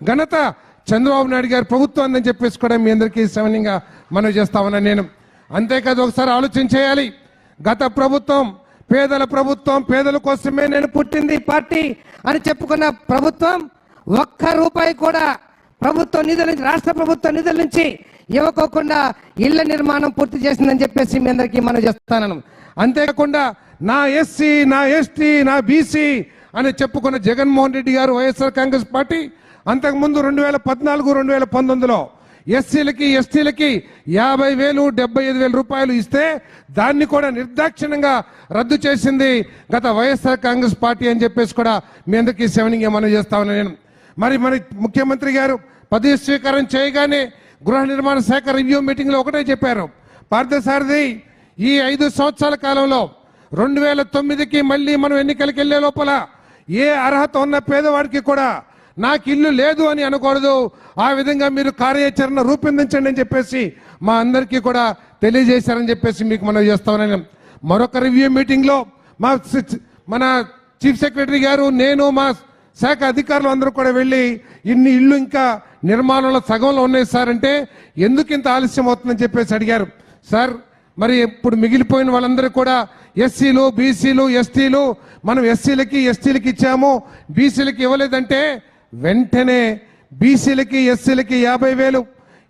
ఘనత చంద్రబాబు నాయుడు గారి ప్రభుత్వం అని చెప్పేసి కూడా మీ అందరికీ సమన్యంగా మనం చేస్తామన్నా నేను. అంతేకాదు ఒకసారి ఆలోచన చేయాలి. గత ప్రభుత్వం పేదల ప్రభుత్వం పేదల కోసమే నేను పుట్టింది పార్టీ అని చెప్పుకున్న ప్రభుత్వం ఒక్క రూపాయి కూడా ప్రభుత్వ నిధుల నుంచి రాష్ట్ర ప్రభుత్వ నిధుల నుంచి ఇవ్వకోకుండా ఇళ్ళ నిర్మాణం పూర్తి చేసిందని చెప్పేసి మీ అందరికీ మనం చేస్తానను అంతేకాకుండా నా ఎస్సీ నా ఎస్టీ నా బీసీ అని చెప్పుకున్న జగన్మోహన్ రెడ్డి గారు వైఎస్ఆర్ కాంగ్రెస్ పార్టీ అంతకుముందు రెండు వేల పద్నాలుగు రెండు వేల పంతొమ్మిదిలో ఎస్సీలకి ఎస్టీలకి యాభై వేలు డెబ్బై ఐదు వేల రూపాయలు ఇస్తే దాన్ని కూడా నిర్దాక్షిణ్యంగా రద్దు చేసింది గత వైఎస్ఆర్ కాంగ్రెస్ పార్టీ అని చెప్పేసి కూడా మీ అందరికీ సెవెనింగ్ మనం చేస్తామని నేను. మరి మరి ముఖ్యమంత్రి గారు పదవి స్వీకారం చేయగానే గృహ నిర్మాణ శాఖ రివ్యూ మీటింగ్లో ఒకటే చెప్పారు. పార్థసారథి ఈ ఐదు సంవత్సరాల కాలంలో రెండు వేల తొమ్మిదికి మళ్ళీ మనం ఎన్నికలకు వెళ్ళే లోపల ఏ అర్హత ఉన్న పేదవాడికి కూడా నాకు ఇల్లు లేదు అని అనకూడదు. ఆ విధంగా మీరు కార్యాచరణ రూపొందించండి అని చెప్పేసి మా అందరికీ కూడా తెలియజేశారని చెప్పేసి మీకు మనం చేస్తామని మరొక రివ్యూ మీటింగ్లో మా మన చీఫ్ సెక్రటరీ గారు నేను మా శాఖ అధికారులు అందరూ కూడా వెళ్ళి ఇన్ని ఇల్లు ఇంకా నిర్మాణంలో సగంలో ఉన్నాయి సార్ అంటే ఎందుకు ఇంత ఆలస్యం అవుతుందని చెప్పేసి అడిగారు. సార్ మరి ఇప్పుడు మిగిలిపోయిన వాళ్ళందరూ కూడా ఎస్సీలు బీసీలు ఎస్టీలు మనం ఎస్సీలకి ఎస్టీలకి ఇచ్చాము బీసీలకి ఇవ్వలేదంటే వెంటనే బీసీలకి ఎస్సీలకి యాభై వేలు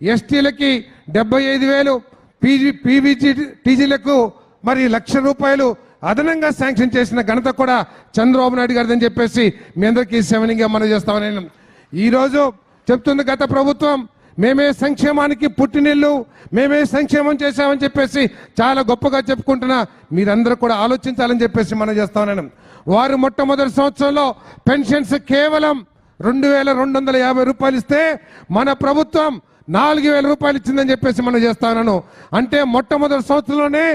ఎస్టీలకి డెబ్బై ఐదు వేలు పీజీ పీవీజీ టీజీలకు మరి లక్ష రూపాయలు అదనంగా శాంక్షన్ చేసిన ఘనత కూడా చంద్రబాబు నాయుడు గారిదని చెప్పేసి మీ అందరికీ సెవెనింగ్గా మనం చేస్తామని ఈరోజు చెప్తుంది గత ప్రభుత్వం. మేమే సంక్షేమానికి పుట్టినిల్లు మేమే సంక్షేమం చేశామని చెప్పేసి చాలా గొప్పగా చెప్పుకుంటున్నా మీరందరూ కూడా ఆలోచించాలని చెప్పేసి మనం చేస్తామని వారు మొట్టమొదటి సంవత్సరంలో పెన్షన్స్ కేవలం రెండు వేల రెండు వందల యాభై రూపాయలు ఇస్తే మన ప్రభుత్వం నాలుగు వేల రూపాయలు ఇచ్చిందని చెప్పేసి మనం చేస్తానను. అంటే మొట్టమొదటి సంవత్సరంలోనే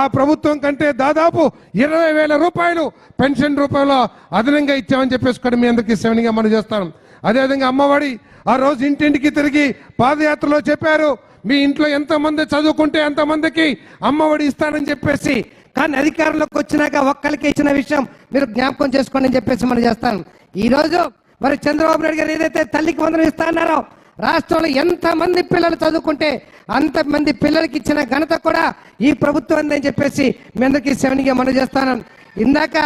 ఆ ప్రభుత్వం కంటే దాదాపు ఇరవై వేల రూపాయలు పెన్షన్ రూపంలో అదనంగా ఇచ్చామని చెప్పేసి కూడా మీ అందరికీ సెవెన్గా మనం చేస్తాం అదేవిధంగా అమ్మఒడి ఆ రోజు ఇంటింటికి తిరిగి పాదయాత్రలో చెప్పారు. మీ ఇంట్లో ఎంతమంది చదువుకుంటే ఎంతమందికి అమ్మఒడి ఇస్తానని చెప్పేసి. కానీ అధికారంలోకి వచ్చినాక ఒక్కరికి ఇచ్చిన విషయం మీరు జ్ఞాపకం చేసుకోండి అని చెప్పేసి మనం చేస్తాను. ఈరోజు మరి చంద్రబాబు నాయుడు గారు ఏదైతే తల్లికి వందనం ఇస్తా అన్నారో రాష్ట్రంలో ఎంత మంది పిల్లలు చదువుకుంటే అంత మంది పిల్లలకి ఇచ్చిన ఘనత కూడా ఈ ప్రభుత్వం అని చెప్పేసి మీ అందరికీ సెవెన్గా మనం చేస్తాను. ఇందాక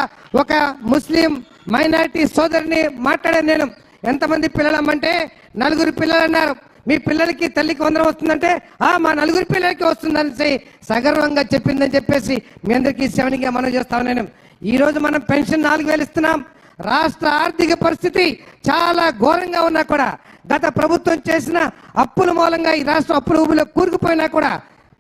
ఒక ముస్లిం మైనారిటీ సోదరిని మాట్లాడాను నేను. ఎంతమంది పిల్లలమ్మంటే నలుగురు పిల్లలు అన్నారు మీ పిల్లలకి తల్లికి వందనం వస్తుందంటే ఆ మా నలుగురు పిల్లలకి వస్తుందని సగర్వంగా చెప్పిందని చెప్పేసి మీ అందరికీ సెవెన్గా మనం చేస్తాను నేను. ఈ రోజు మనం పెన్షన్ నాలుగు వేలు ఇస్తున్నాం. రాష్ట్ర ఆర్థిక పరిస్థితి చాలా ఘోరంగా ఉన్నా కూడా గత ప్రభుత్వం చేసిన అప్పుల మూలంగా ఈ రాష్ట్రం అప్పుల ఊబిలో కూరుకుపోయినా కూడా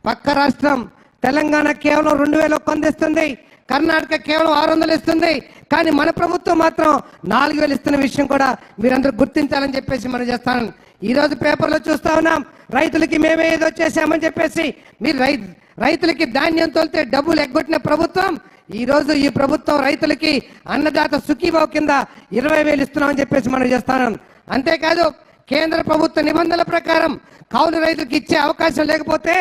పక్క రాష్ట్రం తెలంగాణ కేవలం రెండు వేల ఒక్క ఇస్తుంది కర్ణాటక కేవలం ఆరు వందలు ఇస్తుంది కానీ మన ప్రభుత్వం మాత్రం నాలుగు వేలు ఇస్తున్న విషయం కూడా మీరందరూ గుర్తించాలని చెప్పేసి మనం చేస్తాను. ఈరోజు పేపర్లో చూస్తా ఉన్నాం రైతులకి మేమే ఏదో చేశామని చెప్పేసి మీరు రై రైతులకి ధాన్యం తోలితే డబ్బులు ఎగ్గొట్టిన ప్రభుత్వం ఈరోజు ఈ ప్రభుత్వం రైతులకి అన్నదాత సుఖీభావ కింద ఇరవై వేలు ఇస్తున్నామని చెప్పేసి మనం చేస్తాను. అంతేకాదు కేంద్ర ప్రభుత్వ నిబంధనల ప్రకారం కౌలు రైతులకు ఇచ్చే అవకాశం లేకపోతే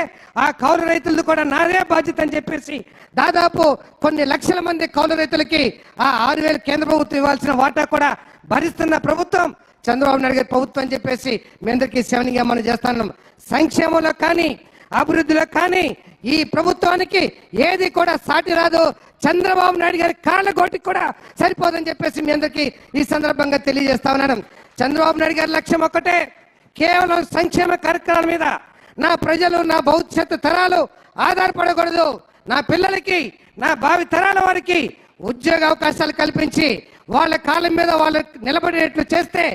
ఆ కౌలు రైతులది కూడా నాదే బాధ్యత అని చెప్పేసి దాదాపు కొన్ని లక్షల మంది కౌలు రైతులకి ఆ ఆరు వేలు కేంద్ర ప్రభుత్వం ఇవ్వాల్సిన వాటా కూడా భరిస్తున్న ప్రభుత్వం. చంద్రబాబు నాయుడు గారి ప్రభుత్వం అని చెప్పేసి మీ అందరికీ సెవెన్గా మనం చేస్తున్నాం సంక్షేమంలో కానీ అభివృద్ధిలో కానీ ఈ ప్రభుత్వానికి ఏది కూడా సాటి రాదు. చంద్రబాబు నాయుడు గారి కాళ్ళ గోటికి కూడా సరిపోదని చెప్పేసి మీ అందరికీ ఈ సందర్భంగా తెలియజేస్తా ఉన్నాను. చంద్రబాబు నాయుడు గారి లక్ష్యం ఒక్కటే కేవలం సంక్షేమ కార్యక్రమాల మీద. నా ప్రజలు నా భవిష్యత్తు తరాలు ఆధారపడకూడదు. నా పిల్లలకి నా భావి తరాల వారికి ఉద్యోగ అవకాశాలు కల్పించి వాళ్ళ కాలం మీద వాళ్ళు నిలబడేట్లు చేస్తే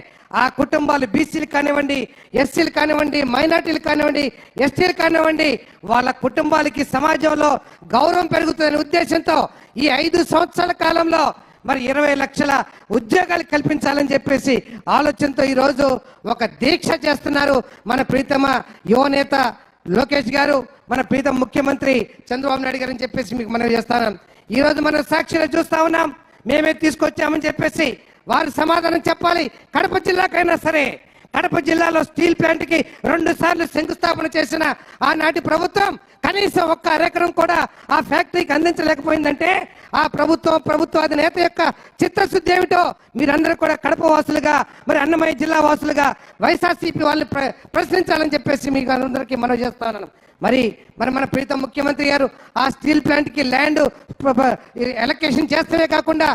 ఆ కుటుంబాలు బీసీలు కానివ్వండి ఎస్సీలు కానివ్వండి మైనార్టీలు కానివ్వండి ఎస్టీలు కానివ్వండి వాళ్ళ కుటుంబాలకి సమాజంలో గౌరవం పెరుగుతుందనే ఉద్దేశంతో ఈ ఐదు సంవత్సరాల కాలంలో మరి ఇరవై లక్షల ఉద్యోగాలు కల్పించాలని చెప్పేసి ఆలోచనతో ఈరోజు ఒక దీక్ష చేస్తున్నారు మన ప్రీతమ యువనేత లోకేష్ గారు మన ప్రీతం ముఖ్యమంత్రి చంద్రబాబు నాయుడు గారు అని చెప్పేసి మీకు మనం చేస్తాను. ఈ రోజు మనం సాక్షిలో చూస్తా ఉన్నాం మేమే తీసుకొచ్చామని చెప్పేసి వారు సమాధానం చెప్పాలి. కడప జిల్లాకైనా సరే కడప జిల్లాలో స్టీల్ ప్లాంట్కి రెండు సార్లు శంకుస్థాపన చేసిన ఆనాటి ప్రభుత్వం కనీసం ఒక్క అరెకరం కూడా ఆ ఫ్యాక్టరీకి అందించలేకపోయిందంటే ఆ ప్రభుత్వం ప్రభుత్వ అధినేత యొక్క చిత్తశుద్ధి ఏమిటో మీరందరూ కూడా కడప వాసులుగా మరి అన్నమయ్య జిల్లా వాసులుగా వైఎస్ఆర్సీపీ వాళ్ళని ప్ర ప్రశ్నించాలని చెప్పేసి మీకు అందరికీ మనవి చేస్తాను. మరి మరి మన ప్రీతం ముఖ్యమంత్రి గారు ఆ స్టీల్ ప్లాంట్కి ల్యాండ్ ఎలక్కేషన్ చేస్తేనే కాకుండా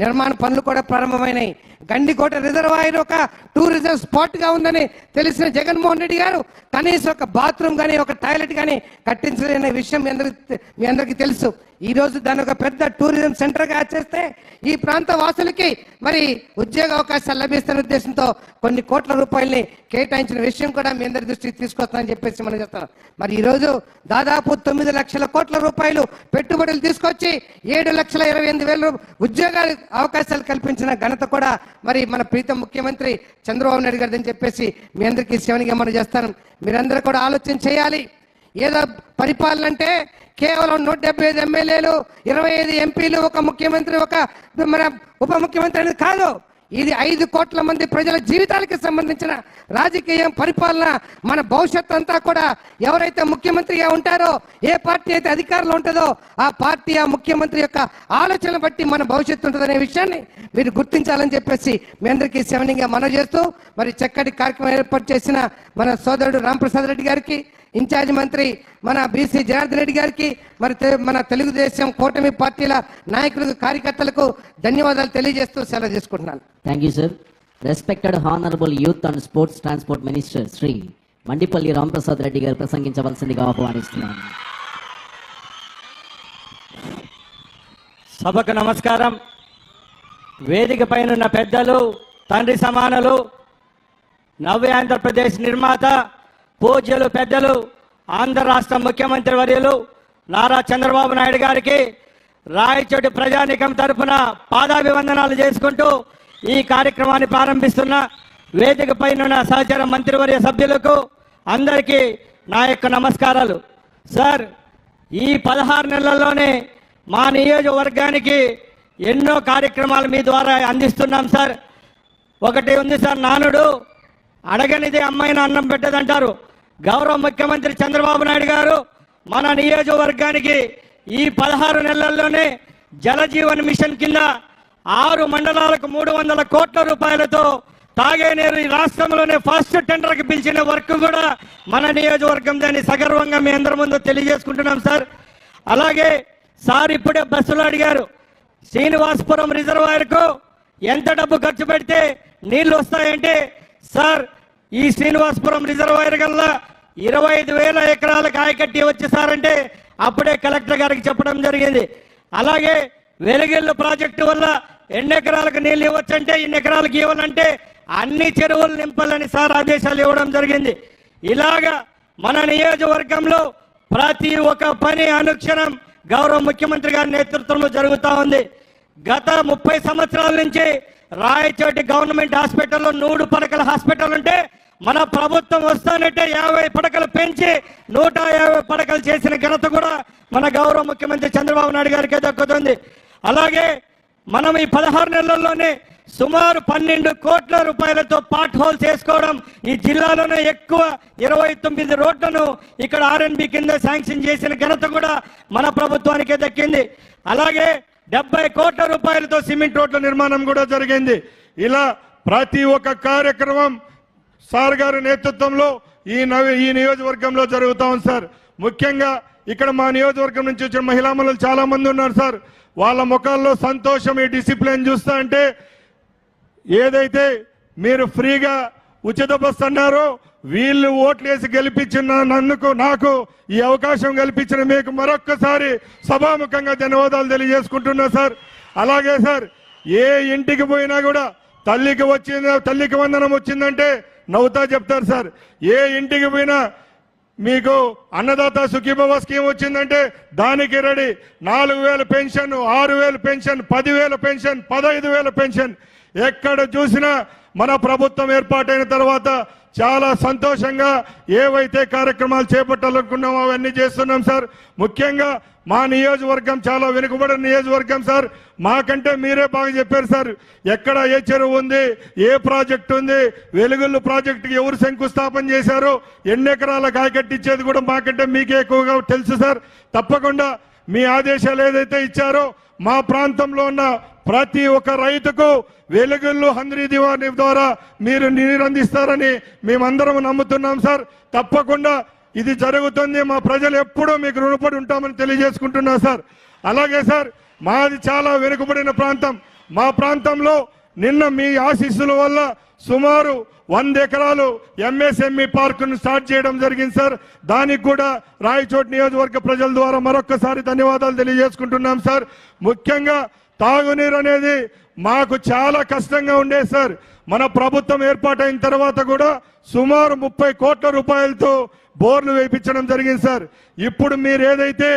నిర్మాణ పనులు కూడా ప్రారంభమైనాయి. గండికోట రిజర్వాయర్ ఒక టూరిజం స్పాట్గా ఉందని తెలిసిన జగన్మోహన్ రెడ్డి గారు కనీసం ఒక బాత్రూమ్ కానీ ఒక టాయిలెట్ కానీ కట్టించలేని విషయం మీ అందరికి మీ అందరికీ తెలుసు. ఈ రోజు ఒక పెద్ద టూరిజం సెంటర్గా చేస్తే ఈ ప్రాంత వాసులకి మరి ఉద్యోగ అవకాశాలు లభిస్తున్న ఉద్దేశంతో కొన్ని కోట్ల రూపాయల్ని కేటాయించిన విషయం కూడా మీ అందరి దృష్టికి తీసుకొస్తానని చెప్పేసి మనం చెప్తాం మరి ఈ రోజు దాదాపు తొమ్మిది లక్షల కోట్ల రూపాయలు పెట్టుబడులు తీసుకొచ్చి ఏడు లక్షల ఇరవై ఎనిమిది వేల ఉద్యోగాల ఉద్యోగాలు అవకాశాలు కల్పించిన ఘనత కూడా మరి మన ప్రీతం ముఖ్యమంత్రి చంద్రబాబు నాయుడు గారిదని చెప్పేసి మీ అందరికీ శివనిగా మనం చేస్తాను. మీరందరూ కూడా ఆలోచన చేయాలి. ఏదో పరిపాలన అంటే కేవలం నూట డెబ్బై ఐదు ఎమ్మెల్యేలు ఇరవై ఐదు ఎంపీలు ఒక ముఖ్యమంత్రి ఒక మన ఉప ముఖ్యమంత్రి అనేది కాదు. ఇది ఐదు కోట్ల మంది ప్రజల జీవితాలకి సంబంధించిన రాజకీయం పరిపాలన మన భవిష్యత్ అంతా కూడా ఎవరైతే ముఖ్యమంత్రిగా ఉంటారో ఏ పార్టీ అయితే అధికారంలో ఉంటుందో ఆ పార్టీ ఆ ముఖ్యమంత్రి యొక్క ఆలోచన బట్టి మన భవిష్యత్తు ఉంటుందనే విషయాన్ని మీరు గుర్తించాలని చెప్పేసి మీ అందరికీ సెవెనింగ్గా మనవి చేస్తూ మరి చక్కటి కార్యక్రమం ఏర్పాటు చేసిన మన సోదరుడు రాంప్రసాద్ రెడ్డి గారికి ఇన్ఛార్జ్ మంత్రి మన బీసీ జనార్దన్ రెడ్డి గారికి మరి మన తెలుగుదేశం కూటమి పార్టీల నాయకులకు కార్యకర్తలకు ధన్యవాదాలు తెలియజేస్తూ సెలవు తీసుకుంటున్నాను. Thank you sir respected honourable youth and sports transport minister Shri Mandipalli Ramprasad Reddy garu ప్రసంగించవలసిందిగా ఆహ్వానిస్తున్నాను. సభకు నమస్కారం. వేదిక పైనున్న పెద్దలు తండ్రి సమానులు నవ్య ఆంధ్రప్రదేశ్ నిర్మాత పూజ్యులు పెద్దలు ఆంధ్ర రాష్ట్ర ముఖ్యమంత్రి వర్యులు నారా చంద్రబాబు నాయుడు గారికి రాయచోటి ప్రజానికం తరఫున పాదాభివందనాలు చేసుకుంటూ ఈ కార్యక్రమాన్ని ప్రారంభిస్తున్న వేదిక పైన సహచర మంత్రివర్య సభ్యులకు అందరికీ నా యొక్క నమస్కారాలు. సార్ ఈ పదహారు నెలల్లోనే మా నియోజకవర్గానికి ఎన్నో కార్యక్రమాలు మీ ద్వారా అందిస్తున్నాం సార్. ఒకటి ఉంది సార్ నానుడు అడగనిది అమ్మాయిని అన్నం పెట్టదంటారు. గౌరవ ముఖ్యమంత్రి చంద్రబాబు నాయుడు గారు మన నియోజకవర్గానికి ఈ పదహారు నెలల్లోనే జలజీవన్ మిషన్ కింద ఆరు మండలాలకు మూడు వందల కోట్ల రూపాయలతో తాగేనేరు ఈ రాష్ట్రంలోనే ఫస్ట్ టెండర్కి పిలిచిన వర్క్ కూడా మన నియోజకవర్గం దాన్ని సగర్వంగా మీ అందరి ముందు తెలియజేసుకుంటున్నాం సార్. అలాగే సార్ ఇప్పుడే బస్సులో అడిగారు శ్రీనివాసపురం రిజర్వాయర్కు ఎంత డబ్బు ఖర్చు పెడితే నీళ్ళు వస్తాయంటే సార్ ఈ శ్రీనివాసపురం రిజర్వాయర్ కల్లా ఇరవై ఐదు వేల ఎకరాల కాయకట్టి వచ్చేసారంటే అప్పుడే కలెక్టర్ గారికి చెప్పడం జరిగింది. అలాగే వెలుగిళ్ళు ప్రాజెక్టు వల్ల ఎన్ని ఎకరాలకు నీళ్ళు ఇవ్వచ్చంటే ఇన్ని ఎకరాలకు ఇవ్వాలంటే అన్ని చెరువులు నింపాలని సార్ ఆదేశాలు ఇవ్వడం జరిగింది. ఇలాగా మన నియోజకవర్గంలో ప్రతి ఒక్క పని అనుక్షణం గౌరవ ముఖ్యమంత్రి గారి నేతృత్వంలో జరుగుతూ ఉంది. గత ముప్పై సంవత్సరాల నుంచి రాయచోటి గవర్నమెంట్ హాస్పిటల్లో నూడు పడకల హాస్పిటల్ ఉంటే మన ప్రభుత్వం వస్తానంటే యాభై పడకలు పెంచి నూట యాభై పడకలు చేసిన ఘనత కూడా మన గౌరవ ముఖ్యమంత్రి చంద్రబాబు నాయుడు గారికి దక్కుతుంది. అలాగే మనం ఈ పదహారు నెలల్లోనే సుమారు పన్నెండు కోట్ల రూపాయలతో పాట్ హోల్ చేసుకోవడం ఈ జిల్లాలోనే ఎక్కువ ఇరవై తొమ్మిది రోడ్లను ఇక్కడ ఆర్ఎన్బి కింద శాంక్షన్ చేసిన ఘనత కూడా మన ప్రభుత్వానికే దక్కింది. అలాగే డెబ్బై కోట్ల రూపాయలతో సిమెంట్ రోడ్ల నిర్మాణం కూడా జరిగింది. ఇలా ప్రతి ఒక్క కార్యక్రమం సార్ గారి నేతృత్వంలో ఈ నవ ఈ నియోజకవర్గంలో జరుగుతా ఉంది సార్. ముఖ్యంగా ఇక్కడ మా నియోజకవర్గం నుంచి వచ్చిన మహిళా మనులు చాలా మంది ఉన్నారు సార్. వాళ్ళ ముఖాల్లో సంతోషం ఈ డిసిప్లిన్ చూస్తా అంటే ఏదైతే మీరు ఫ్రీగా ఉచిత బస్సు అన్నారో వీళ్ళు ఓట్లేసి గెలిపించిన నన్నుకు నాకు ఈ అవకాశం కల్పించిన మీకు మరొక్కసారి సభాముఖంగా ధన్యవాదాలు తెలియజేసుకుంటున్నా సార్. అలాగే సార్ ఏ ఇంటికి పోయినా కూడా తల్లికి వచ్చింది తల్లికి వందనం వచ్చిందంటే నవ్వుతా చెప్తారు సార్. ఏ ఇంటికి పోయినా మీకు అన్నదాత సుఖీభవ స్కీమ్ వచ్చిందంటే దానికి రెడీ. నాలుగు వేల పెన్షన్ ఆరు వేల పెన్షన్ పదివేల పెన్షన్ పదహైదు వేల పెన్షన్. ఎక్కడ చూసినా మన ప్రభుత్వం ఏర్పాటైన తర్వాత చాలా సంతోషంగా ఏవైతే కార్యక్రమాలు చేపట్టాలనుకున్నామో అవన్నీ చేస్తున్నాం సార్. ముఖ్యంగా మా నియోజకవర్గం చాలా వెనుకబడిన నియోజకవర్గం సార్. మాకంటే మీరే బాగా చెప్పారు సార్. ఎక్కడ ఏ చెరువు ఉంది ఏ ప్రాజెక్ట్ ఉంది వెలుగుళ్ళు ప్రాజెక్టుకి ఎవరు శంకుస్థాపన చేశారు ఎన్ని ఎకరాల కాయకట్టించేది కూడా మాకంటే మీకే ఎక్కువగా తెలుసు సార్. తప్పకుండా మీ ఆదేశాలు ఏదైతే ఇచ్చారో మా ప్రాంతంలో ఉన్న ప్రతి ఒక్క రైతుకు వెలుగుళ్ళు హంద్రీ దివాణి ద్వారా మీరు నీరు అందిస్తారని మేమందరం నమ్ముతున్నాం సార్. తప్పకుండా ఇది జరుగుతుంది మా ప్రజలు ఎప్పుడూ మీకు రుణపడి ఉంటామని తెలియజేసుకుంటున్నా సార్. అలాగే సార్ మాది చాలా వెనుకబడిన ప్రాంతం. మా ప్రాంతంలో నిన్న మీ ఆశీస్సుల వల్ల సుమారు వంద ఎకరాలు ఎంఎస్ఎంఈ పార్కును స్టార్ట్ చేయడం జరిగింది సార్. దానికి కూడా రాయచోటి నియోజకవర్గ ప్రజల ద్వారా మరొక్కసారి ధన్యవాదాలు తెలియజేసుకుంటున్నాం సార్. ముఖ్యంగా తాగునీరు అనేది మాకు చాలా కష్టంగా ఉండేది సార్. మన ప్రభుత్వం ఏర్పాటైన తర్వాత కూడా సుమారు ముప్పై కోట్ల రూపాయలతో బోర్లు వేయించడం జరిగింది సార్. ఇప్పుడు మీరు ఏదైతే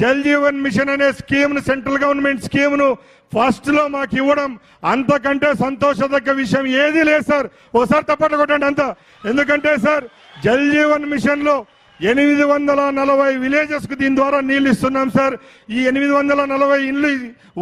జల్ జీవన్ మిషన్ అనే స్కీమ్ను సెంట్రల్ గవర్నమెంట్ స్కీమ్ను ఫస్ట్లో మాకు ఇవ్వడం అంతకంటే సంతోషదగ్గ విషయం ఏదీ లేదు సార్. ఓసారి తప్పట్లు కొట్టండి అంత. ఎందుకంటే సార్ జల్ జీవన్ మిషన్లో ఎనిమిది వందల నలభై విలేజెస్కు దీని ద్వారా నీళ్ళు ఇస్తున్నాం సార్. ఈ ఎనిమిది వందల నలభై ఇల్లు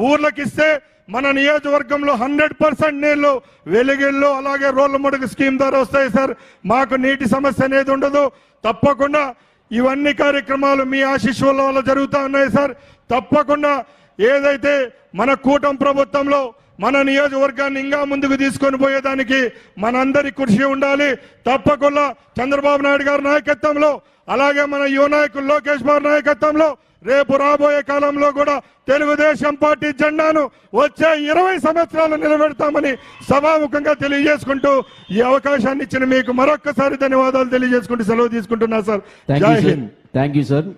ఊర్లకు ఇస్తే మన నియోజకవర్గంలో హండ్రెడ్ పర్సెంట్ నీళ్ళు వెలుగిళ్ళు అలాగే రోడ్ల ముడుగు స్కీమ్ ద్వారా వస్తాయి సార్. మాకు నీటి సమస్య అనేది ఉండదు. తప్పకుండా ఇవన్నీ కార్యక్రమాలు మీ ఆశీస్సుల వల్ల జరుగుతూ ఉన్నాయి సార్. తప్పకుండా ఏదైతే మన కూటం ప్రభుత్వంలో మన నియోజకవర్గాన్ని ఇంకా ముందుకు తీసుకొని పోయేదానికి మనందరి కృషి ఉండాలి. తప్పకుండా చంద్రబాబు నాయుడు గారి నాయకత్వంలో అలాగే మన యువ నాయకులు లోకేష్ బాబు నాయకత్వంలో రేపు రాబోయే కాలంలో కూడా తెలుగుదేశం పార్టీ జెండాను వచ్చే ఇరవై సంవత్సరాలు నిలబెడతామని సభాముఖంగా తెలియజేసుకుంటూ ఈ అవకాశాన్ని ఇచ్చిన మీకు మరొక్కసారి ధన్యవాదాలు తెలియజేసుకుంటూ సెలవు తీసుకుంటున్నా sir. Thank Jai you sir Hind. Thank you sir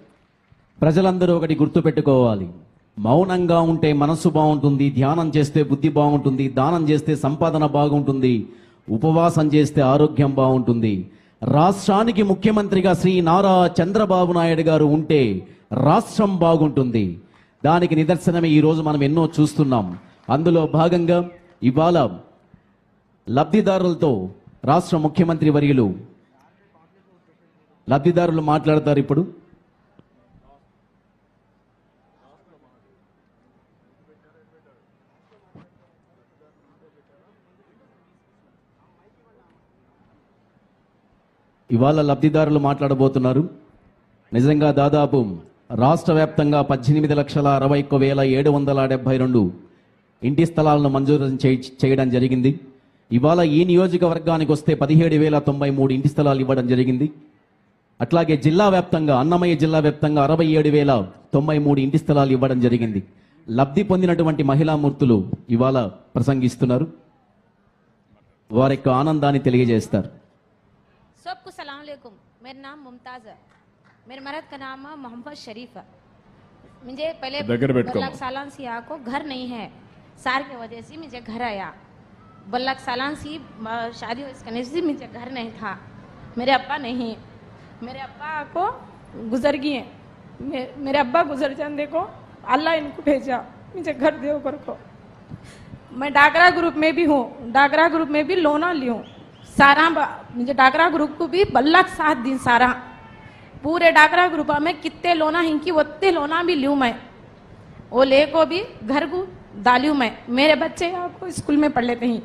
ప్రజలందరూ ఒకటి గుర్తుపెట్టుకోవాలి. మౌనంగా ఉంటే మనస్సు బాగుంటుంది ధ్యానం చేస్తే బుద్ధి బాగుంటుంది దానం చేస్తే సంపాదన బాగుంటుంది ఉపవాసం చేస్తే ఆరోగ్యం బాగుంటుంది. రాష్ట్రానికి ముఖ్యమంత్రిగా శ్రీ నారా చంద్రబాబు నాయుడు గారు ఉంటే రాష్ట్రం బాగుంటుంది. దానికి నిదర్శనమే ఈ రోజు మనం ఎన్నో చూస్తున్నాం. అందులో భాగంగా ఇవాళ లబ్ధిదారులతో రాష్ట్ర ముఖ్యమంత్రి వర్యులు లబ్ధిదారులు మాట్లాడతారు ఇప్పుడు. ఇవాళ లబ్ధిదారులు మాట్లాడబోతున్నారు. నిజంగా దాదాపు రాష్ట్ర వ్యాప్తంగా పద్దెనిమిది లక్షల అరవై ఒక్క వేల ఏడు వందల డెబ్బై రెండు ఇంటి స్థలాలను మంజూరు చే చేయడం జరిగింది. ఇవాళ ఈ నియోజకవర్గానికి వస్తే పదిహేడు వేల తొంభై మూడు ఇంటి స్థలాలు ఇవ్వడం జరిగింది. అట్లాగే జిల్లా వ్యాప్తంగా అన్నమయ్య జిల్లా వ్యాప్తంగా అరవై ఏడు వేల తొంభై మూడు ఇంటి స్థలాలు ఇవ్వడం జరిగింది. లబ్ధి పొందినటువంటి మహిళామూర్తులు ఇవాళ ప్రసంగిస్తున్నారు. వారి యొక్క ఆనందాన్ని తెలియజేస్తారు. सबको सलाम मेरा नाम मुमताज़ है। मेरे मर्द का नाम है मोहम्मद शरीफ है। मुझे पहले बल्लक सालान सिया को घर नहीं है। सार की वजह से मुझे घर आया। बल्लक सालान सी शादी करने से मुझे घर नहीं था। मेरे अब्बा नहीं। मेरे अब्बा को गुजर गए मे, मेरे अब्बा गुजर जान देखो। अल्लाह इनको भेजा। मुझे घर देव कर को। मैं डागरा ग्रुप में भी हूँ। डागरा ग्रुप में भी लोना ली हूँ। सारा मुझे डागरा ग्रुप को भी बल्लक सात दिन सारा। पूरे डागरा ग्रुप में कितने लोना हिंकी उतने लोना भी लूँ मैं। वो ले को भी घर को डालू मैं। मेरे बच्चे आपको स्कूल में पढ़ लेते हैं।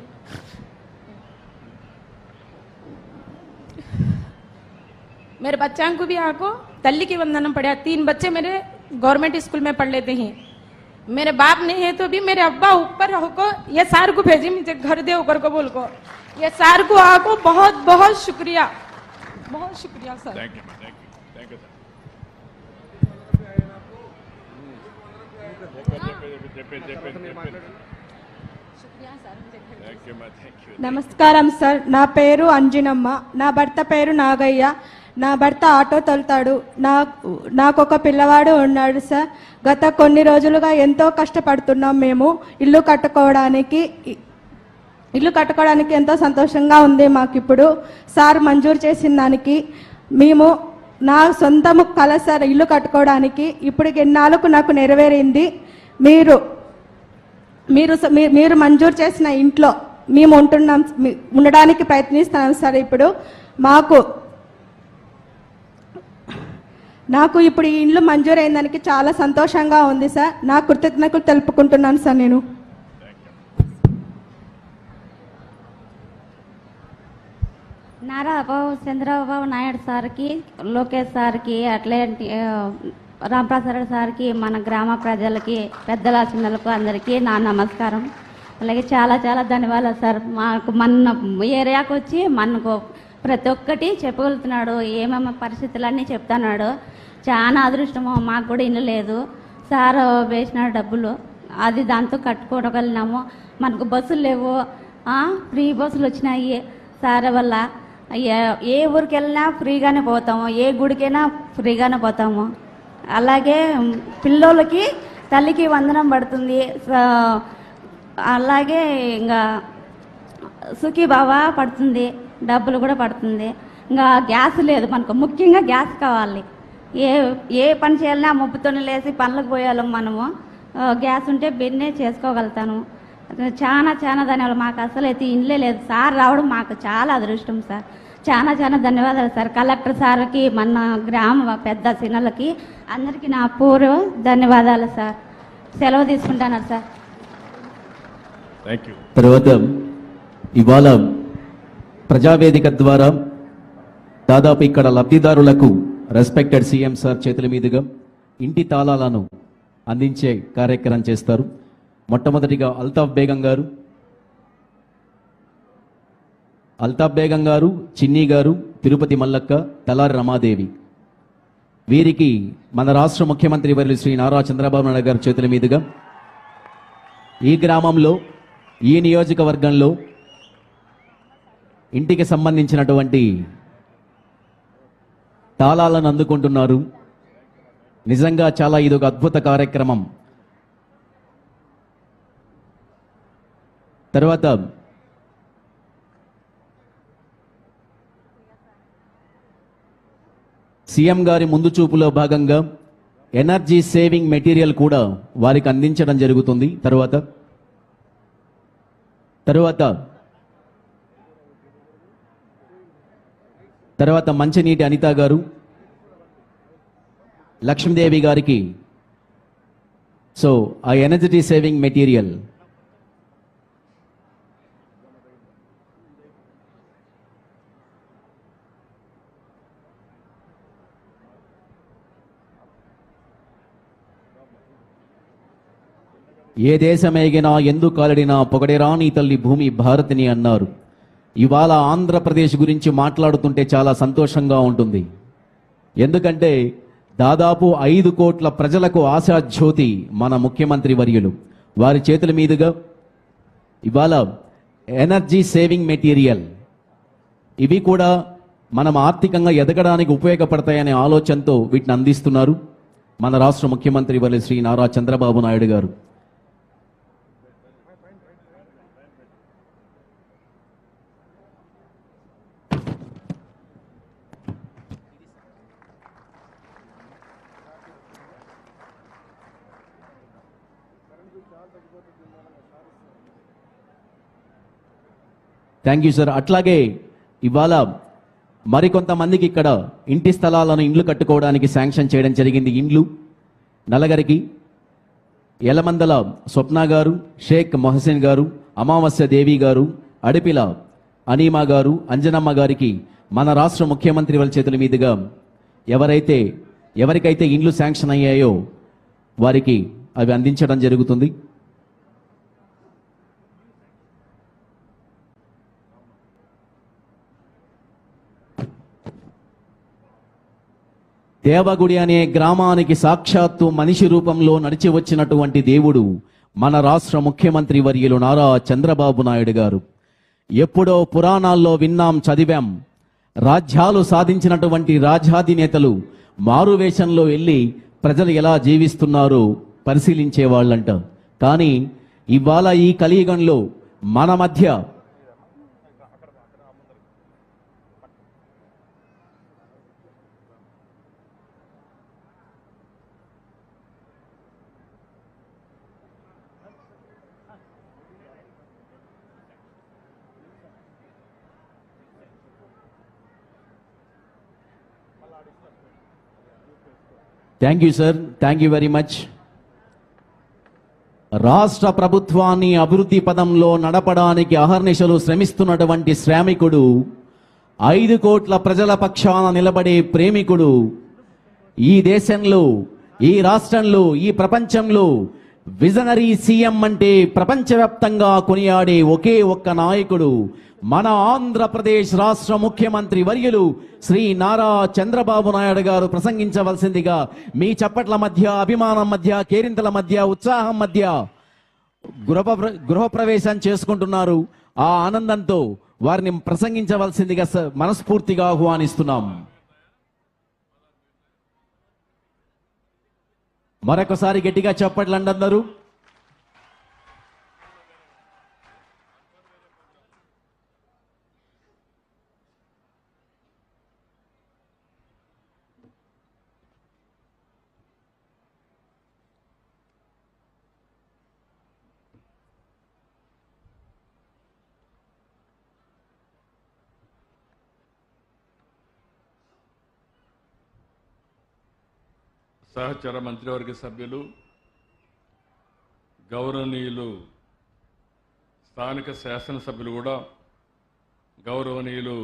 मेरे बच्चों को भी आपको तल्ली की वंदना पढ़ा। तीन बच्चे मेरे गवर्नमेंट स्कूल में पढ़ लेते हैं। मेरे बाप नहीं है तो भी मेरे अब्बा ऊपर होको ये सार को भेजी मुझे घर दे ऊपर को बोल को। ये सार को आपको बहुत बहुत शुक्रिया बहुत शुक्रिया सर నమస్కారం సార్ నా పేరు అంజినమ్మ నా భర్త పేరు నాగయ్య నా భర్త ఆటో తోలుతాడు నా నాకు ఒక పిల్లవాడు ఉన్నాడు సార్ గత కొన్ని రోజులుగా ఎంతో కష్టపడుతున్నాం మేము ఇల్లు కట్టుకోవడానికి ఇ- ఇల్లు కట్టుకోవడానికి ఎంతో సంతోషంగా ఉంది మాకు ఇప్పుడు సార్ మంజూరు చేసిన దానికి మేము నా సొంతము కల సార్ ఇల్లు కట్టుకోవడానికి ఇప్పుడు ఎన్నాళ్ళకు నాకు నెరవేరింది. మీరు మీరు మీ- మీరు మంజూరు చేసిన ఇంట్లో మేము ఉంటున్నాం ఉండడానికి ప్రయత్నిస్తున్నాం సార్ ఇప్పుడు. మాకు నాకు ఇప్పుడు ఈ ఇండ్లు మంజూరు అయిన చాలా సంతోషంగా ఉంది సార్. నా కృతజ్ఞతలు తెలుపుకుంటున్నాను సార్ నేను. నారా బాబు చంద్రబాబు నాయుడు సార్కి లోకేష్ సార్కి అట్లాంటి రామప్రసాద్ రాంప్రసాద్ సార్కి మన గ్రామ ప్రజలకి పెద్దల చిన్నలకు అందరికీ నా నమస్కారం. అలాగే చాలా చాలా ధన్యవాదాలు సార్. మాకు మన ఏరియాకు వచ్చి మనకు ప్రతి ఒక్కటి చెప్పగలుగుతున్నాడు. ఏమేమి పరిస్థితులన్నీ చెప్తున్నాడు. చాలా అదృష్టము. మాకు కూడా ఇల్లు లేదు. సార్ వేసిన డబ్బులు. అది దాంతో కట్టుకోగలిగినాము. మనకు బస్సులు లేవు. ఫ్రీ బస్సులు వచ్చినాయి సార్ వల్ల. ఏ- ఊరికి వెళ్ళినా ఫ్రీగానే పోతాము ఏ గుడికైనా ఫ్రీగానే పోతాము. అలాగే పిల్లోళ్ళకి తల్లికి వందనం పడుతుంది. అలాగే ఇంకా సుఖీ బాబా పడుతుంది డబ్బులు కూడా పడుతుంది. ఇంకా గ్యాస్ లేదు మనకు ముఖ్యంగా గ్యాస్ కావాలి. ఏ ఏ పని చేయాలన్నా ముప్పుతోనే లేసి పనులకు పోయాలి మనము. గ్యాస్ ఉంటే బిన్నే చేసుకోగలుగుతాను. చాలా చాలా ధన్యవాదాలు. మాకు అసలు అయితే ఇండ్లే లేదు. సార్ రావడం మాకు చాలా అదృష్టం సార్. చాలా చాలా ధన్యవాదాలు సార్. కలెక్టర్ సార్కి మన గ్రామ పెద్ద సినలకి అందరికీ నా పూర్వ ధన్యవాదాలు సార్. సెలవు తీసుకుంటాను సార్. తర్వాత ఇవాళ ప్రజావేదిక ద్వారా దాదాపు ఇక్కడ లబ్ధిదారులకు రెస్పెక్టెడ్ సీఎం సార్ చేతుల మీదుగా ఇంటి తాళాలను అందించే కార్యక్రమం చేస్తారు. మొట్టమొదటిగా అల్తాఫ్ బేగం గారు అల్తాఫ్ బేగం గారు చిన్ని గారు తిరుపతి మల్లక్క తలారి రమాదేవి. వీరికి మన రాష్ట్ర ముఖ్యమంత్రి వర్యులు శ్రీ నారా చంద్రబాబు నాయుడు గారి చేతుల మీదుగా ఈ గ్రామంలో ఈ నియోజకవర్గంలో ఇంటికి సంబంధించినటువంటి తాళాలను అందుకుంటున్నారు. నిజంగా చాలా ఇది ఒక అద్భుత కార్యక్రమం. తర్వాత సీఎం గారి ముందు చూపులో భాగంగా ఎనర్జీ సేవింగ్ మెటీరియల్ కూడా వారికి అందించడం జరుగుతుంది. తర్వాత తర్వాత తర్వాత మంచినీటి అనిత గారు లక్ష్మీదేవి గారికి. సో ఆ ఎనర్జీ సేవింగ్ మెటీరియల్ ఏ దేశమేగినా ఎందు కాలడినా పొగడిరా తల్లి భూమి భారతిని అన్నారు. ఇవాళ ఆంధ్రప్రదేశ్ గురించి మాట్లాడుతుంటే చాలా సంతోషంగా ఉంటుంది. ఎందుకంటే దాదాపు ఐదు కోట్ల ప్రజలకు ఆశాజ్యోతి మన ముఖ్యమంత్రి వర్యులు. వారి చేతుల మీదుగా ఇవాళ ఎనర్జీ సేవింగ్ మెటీరియల్. ఇవి కూడా మనం ఆర్థికంగా ఎదగడానికి ఉపయోగపడతాయనే ఆలోచనతో వీటిని అందిస్తున్నారు మన రాష్ట్ర ముఖ్యమంత్రి వర్యులు శ్రీ నారా చంద్రబాబు నాయుడు గారు. థ్యాంక్ యూ సార్ అట్లాగే ఇవాళ మరికొంతమందికి ఇక్కడ ఇంటి స్థలాలను ఇండ్లు కట్టుకోవడానికి శాంక్షన్ చేయడం జరిగింది. ఇండ్లు నలగరికి ఎలమందల స్వప్న గారు షేక్ మొహసిన్ గారు అమావాస్య దేవి గారు అడిపిల అనీమా గారు అంజనమ్మ గారికి మన రాష్ట్ర ముఖ్యమంత్రి వాళ్ళ చేతుల మీదుగా ఎవరైతే ఎవరికైతే ఇండ్లు శాంక్షన్ అయ్యాయో వారికి అవి అందించడం జరుగుతుంది. దేవగుడి అనే గ్రామానికి సాక్షాత్తు మనిషి రూపంలో నడిచి వచ్చినటువంటి దేవుడు మన రాష్ట్ర ముఖ్యమంత్రి వర్యులు నారా చంద్రబాబు నాయుడు గారు. ఎప్పుడో పురాణాల్లో విన్నాం చదివాం. రాజ్యాలు సాధించినటువంటి రాజ్యాధినేతలు మారువేషంలో వెళ్ళి ప్రజలు ఎలా జీవిస్తున్నారో పరిశీలించే వాళ్ళంట కానీ ఇవాళ ఈ కలియుగంలో మన మధ్య thank you sir thank you very much రాష్ట్ర ప్రభుత్వాన్ని అభివృద్ధి పదంలో నడపడానికి అహర్నిశలు శ్రమిస్తున్నటువంటి శ్రామికుడు ఐదు కోట్ల ప్రజల పక్షాన నిలబడే ప్రేమికుడు ఈ దేశంలో ఈ రాష్ట్రంలో ఈ ప్రపంచంలో విజనరీ సీఎం అంటే ప్రపంచవ్యాప్తంగా కొనియాడే ఒకే ఒక్క నాయకుడు. మన ఆంధ్రప్రదేశ్ రాష్ట్ర ముఖ్యమంత్రి వర్యులు శ్రీ నారా చంద్రబాబు నాయుడు గారు ప్రసంగించవలసిందిగా మీ చప్పట్ల మధ్య అభిమానం మధ్య కేరింతల మధ్య ఉత్సాహం మధ్య గృహ గృహప్రవేశం చేసుకుంటున్నారు. ఆ ఆనందంతో వారిని ప్రసంగించవలసిందిగా మనస్ఫూర్తిగా ఆహ్వానిస్తున్నాం. మరొకసారి గట్టిగా చెప్పట్లండి అందరూ. సహచర మంత్రివర్గ సభ్యులు గౌరవనీయులు స్థానిక శాసనసభ్యులు కూడా గౌరవనీయులు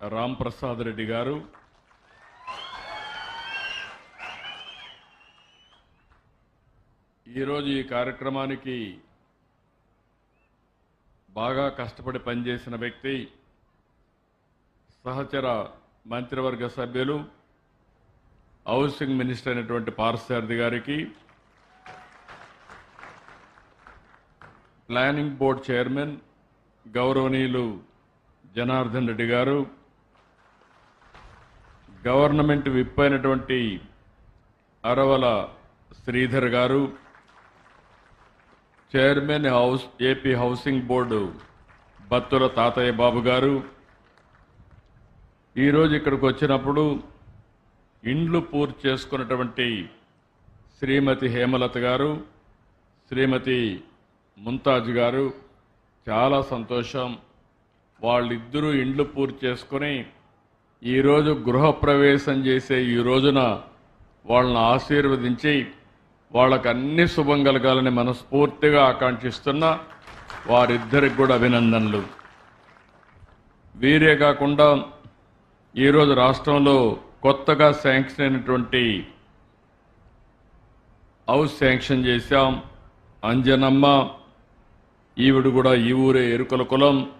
రామ్ ప్రసాద్ రెడ్డి గారు ఈరోజు ఈ కార్యక్రమానికి బాగా కష్టపడి పనిచేసిన వ్యక్తి సహచర మంత్రివర్గ సభ్యులు హౌసింగ్ మినిస్టర్ అయినటువంటి పార్సారథి గారికి ప్లానింగ్ బోర్డ్ చైర్మన్ గౌరవనీయులు జనార్దన్ రెడ్డి గారు గవర్నమెంట్ విప్ అయినటువంటి Aravala Sridhar garu chairman house AP housing board Battula Tatayya Babu garu. ఈరోజు ఇక్కడికి వచ్చినప్పుడు ఇండ్లు పూర్తి చేసుకున్నటువంటి శ్రీమతి హేమలత గారు శ్రీమతి ముంతాజ్ గారు చాలా సంతోషం. వాళ్ళిద్దరూ ఇండ్లు పూర్తి చేసుకొని ఈరోజు గృహప్రవేశం చేసే ఈ రోజున వాళ్ళని ఆశీర్వదించి వాళ్ళకు అన్ని శుభం కలగాలని మనస్ఫూర్తిగా ఆకాంక్షిస్తున్న వారిద్దరికి కూడా అభినందనలు. వీరే కాకుండా ఈరోజు రాష్ట్రంలో కొత్తగా శాంక్షన్ అయినటువంటి హౌస్ శాంక్షన్ చేశాం. అంజనమ్మ ఈవిడ కూడా ఈ ఊరే ఎరుకల కులం.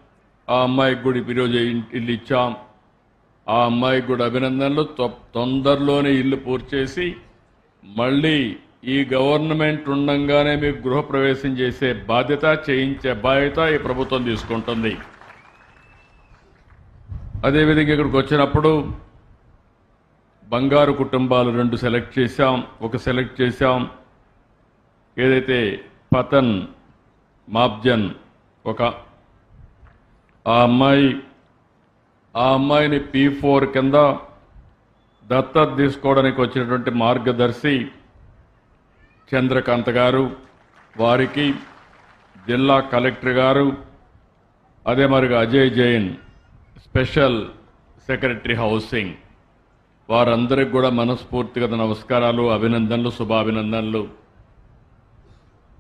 ఆ అమ్మాయికి కూడా ఈరోజు ఇల్లు ఇచ్చాం. ఆ అమ్మాయికి కూడా అభినందనలు. తొ- తొందరలోనే ఇల్లు పూర్తి చేసి మళ్ళీ ఈ గవర్నమెంట్ ఉండంగానే మీకు గృహప్రవేశం చేసే బాధ్యత చేయించే బాధ్యత ఈ ప్రభుత్వం తీసుకుంటుంది. అదేవిధంగా ఇక్కడికి వచ్చినప్పుడు బంగారు కుటుంబాలు రెండు సెలెక్ట్ చేశాం. ఒక సెలెక్ట్ చేశాం. ఏదైతే పతన్ మాబ్జన్ ఒక ఆ అమ్మాయి ఆ అమ్మాయిని పీ ఫోర్ కింద దత్తత తీసుకోవడానికి వచ్చినటువంటి మార్గదర్శి చంద్రకాంత్ గారు వారికి జిల్లా కలెక్టర్ గారు అదే మరిగా Ajay Jain special secretary housing. వారందరికి కూడా మనస్ఫూర్తిగా నమస్కారాలు అభినందనలు శుభాభినందనలు.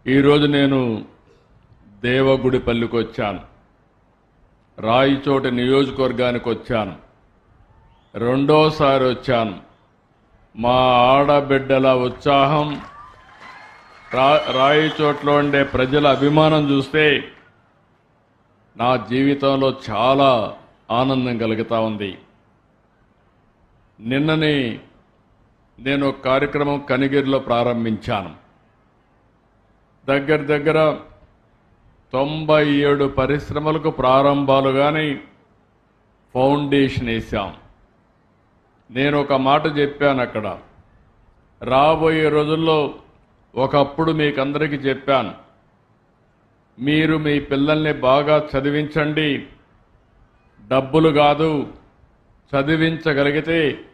ఈరోజు నేను దేవగుడిపల్లికి వచ్చాను. రాయిచోటి నియోజకవర్గానికి వచ్చాను. రెండోసారి వచ్చాను. మా ఆడబిడ్డల ఉత్సాహం రా రాయిచోట్లో ఉండే ప్రజల అభిమానం చూస్తే నా జీవితంలో చాలా ఆనందం కలుగుతూ ఉంది. నిన్ననే నేను ఒక కార్యక్రమం కనిగిరిలో ప్రారంభించాను. దగ్గర దగ్గర తొంభై ఏడు పరిశ్రమలకు ప్రారంభాలు కానీ ఫౌండేషన్ వేశాం. నేను ఒక మాట చెప్పాను అక్కడ. రాబోయే రోజుల్లో ఒకప్పుడు మీకందరికీ చెప్పాను. మీరు మీ పిల్లల్ని బాగా చదివించండి. డబ్బులు కాదు చదివించగలిగితే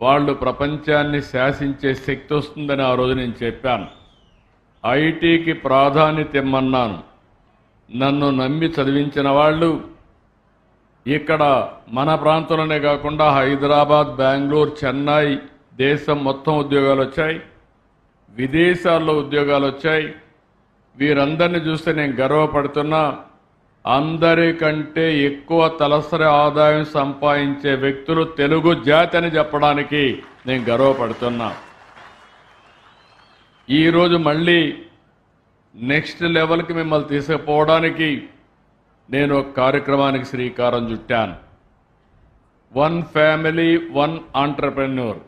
వాళ్ళు ప్రపంచాన్ని శాసించే శక్తి వస్తుందని ఆ రోజు నేను చెప్పాను. ఐటీకి ప్రాధాన్యత ఇమ్మన్నాను. నన్ను నమ్మి చదివించిన వాళ్ళు ఇక్కడ మన ప్రాంతంలోనే కాకుండా హైదరాబాద్ బెంగళూరు చెన్నై దేశం మొత్తం ఉద్యోగాలు వచ్చాయి. విదేశాల్లో ఉద్యోగాలు వచ్చాయి. వీరందరిని చూస్తే నేను గర్వపడుతున్నా. అందరికంటే ఎక్కువ తలసరి ఆదాయం సంపాదించే వ్యక్తులు తెలుగు జాతి అని చెప్పడానికి నేను గర్వపడుతున్నా. ఈరోజు మళ్ళీ నెక్స్ట్ లెవెల్కి మిమ్మల్ని తీసుకుపోవడానికి నేను ఒక కార్యక్రమానికి శ్రీకారం చుట్టాను. One family one entrepreneur.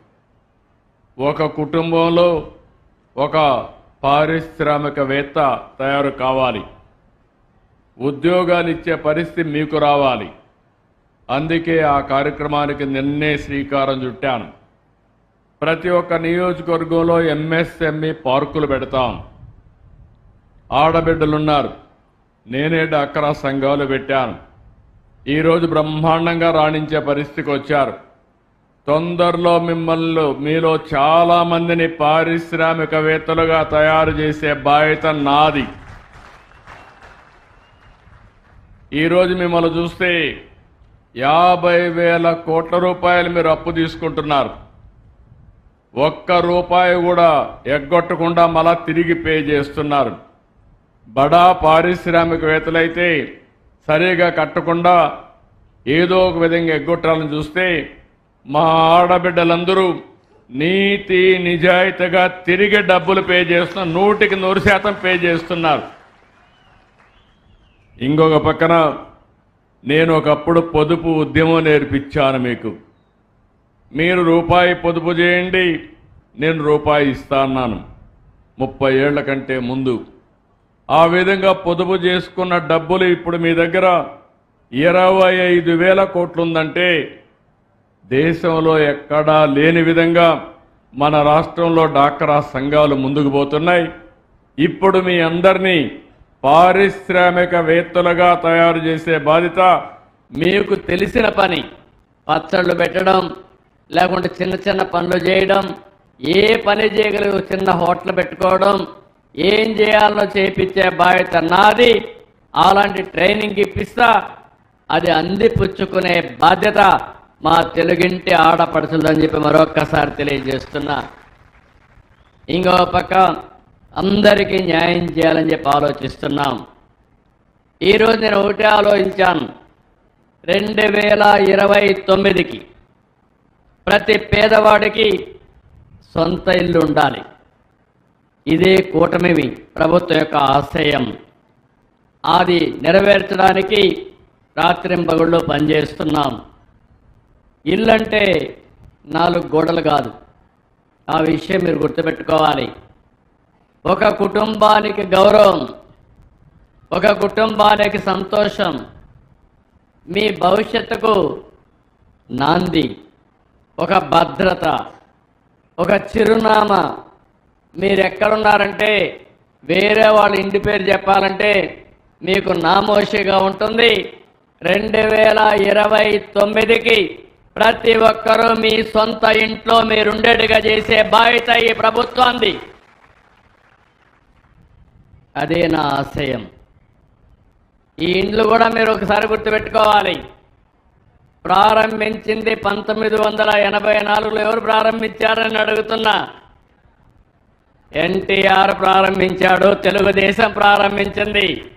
ఒక కుటుంబంలో ఒక పారిశ్రామికవేత్త తయారు కావాలి. ఉద్యోగాలు ఇచ్చే పరిస్థితి మీకు రావాలి. అందుకే ఆ కార్యక్రమానికి నిన్నే శ్రీకారం చుట్టాను. ప్రతి ఒక్క నియోజకవర్గంలో ఎంఎస్ఎంఈ పార్కులు పెడతాం. ఆడబిడ్డలున్నారు. నేనే డాక్రా సంఘాలు పెట్టాను. ఈరోజు బ్రహ్మాండంగా రాణించే పరిస్థితికి వచ్చారు. తొందరలో మిమ్మల్ని మీలో చాలామందిని పారిశ్రామికవేత్తలుగా తయారు చేసే బాధ్యత నాది. ఈరోజు మిమ్మల్ని చూస్తే యాభై వేల కోట్ల రూపాయలు మీరు అప్పు తీసుకుంటున్నారు. ఒక్క రూపాయి కూడా ఎగ్గొట్టకుండా మళ్ళా తిరిగి పే చేస్తున్నారు. బడా పారిశ్రామికవేత్తలైతే సరిగా కట్టకుండా ఏదో ఒక విధంగా ఎగ్గొట్టాలని చూస్తే మా ఆడబిడ్డలందరూ నీతి నిజాయితీగా తిరిగి డబ్బులు పే చేస్తున్న నూటికి నూరు శాతం పే చేస్తున్నారు. ఇంకొక పక్కన నేను ఒకప్పుడు పొదుపు ఉద్యమం నేర్పించాను మీకు. మీరు రూపాయి పొదుపు చేయండి నేను రూపాయి ఇస్తా అన్నాను. ముప్పై ఏళ్ళ కంటే ముందు. ఆ విధంగా పొదుపు చేసుకున్న డబ్బులు ఇప్పుడు మీ దగ్గర ఇరవై ఐదు వేల కోట్లుందంటే దేశంలో ఎక్కడా లేని విధంగా మన రాష్ట్రంలో డాక్రా సంఘాలు ముందుకు పోతున్నాయి. ఇప్పుడు మీ అందరినీ పారిశ్రామికవేత్తలుగా తయారు చేసే బాధ్యత మీకు తెలిసిన పని. పచ్చళ్ళు పెట్టడం లేకుంటే చిన్న చిన్న పనులు చేయడం ఏ పని చేయగలిగే చిన్న హోటల్ పెట్టుకోవడం ఏం చేయాలో చేపించే బాధ్యత నాది. అలాంటి ట్రైనింగ్ ఇప్పిస్తా అది అందిపుచ్చుకునే బాధ్యత మా తెలుగింటి ఆడపడుతుందని చెప్పి మరొక్కసారి తెలియజేస్తున్నా. ఇంకో పక్క అందరికీ న్యాయం చేయాలని చెప్పి ఆలోచిస్తున్నాం. ఈరోజు నేను ఒకటే ఆలోచించాను. రెండు వేల ఇరవై తొమ్మిదికి ప్రతి పేదవాడికి సొంత ఇల్లు ఉండాలి. ఇదే కూటమి ప్రభుత్వం యొక్క ఆశయం. అది నెరవేర్చడానికి రాత్రింపగుళ్ళు పనిచేస్తున్నాం. ఇల్లంటే నాలుగు గోడలు కాదు. ఆ విషయం మీరు గుర్తుపెట్టుకోవాలి. ఒక కుటుంబానికి గౌరవం ఒక కుటుంబానికి సంతోషం మీ భవిష్యత్తుకు నాంది ఒక భద్రత ఒక చిరునామా. మీరు ఎక్కడున్నారంటే వేరే వాళ్ళ ఇంటి పేరు చెప్పాలంటే మీకు నామోషిగా ఉంటుంది. రెండు వేల ఇరవై తొమ్మిదికి ప్రతి ఒక్కరూ మీ సొంత ఇంట్లో మీరుండేట్టుగా చేసే బాధ్యత ఈ ప్రభుత్వాన్ని అదే నా ఆశయం. ఈ ఇండ్లు కూడా మీరు ఒకసారి గుర్తుపెట్టుకోవాలి. ప్రారంభించింది పంతొమ్మిది వందల ఎనభై నాలుగులో ఎవరు ప్రారంభించారని అడుగుతున్నా. ఎన్టీఆర్ ప్రారంభించాడు తెలుగుదేశం ప్రారంభించింది.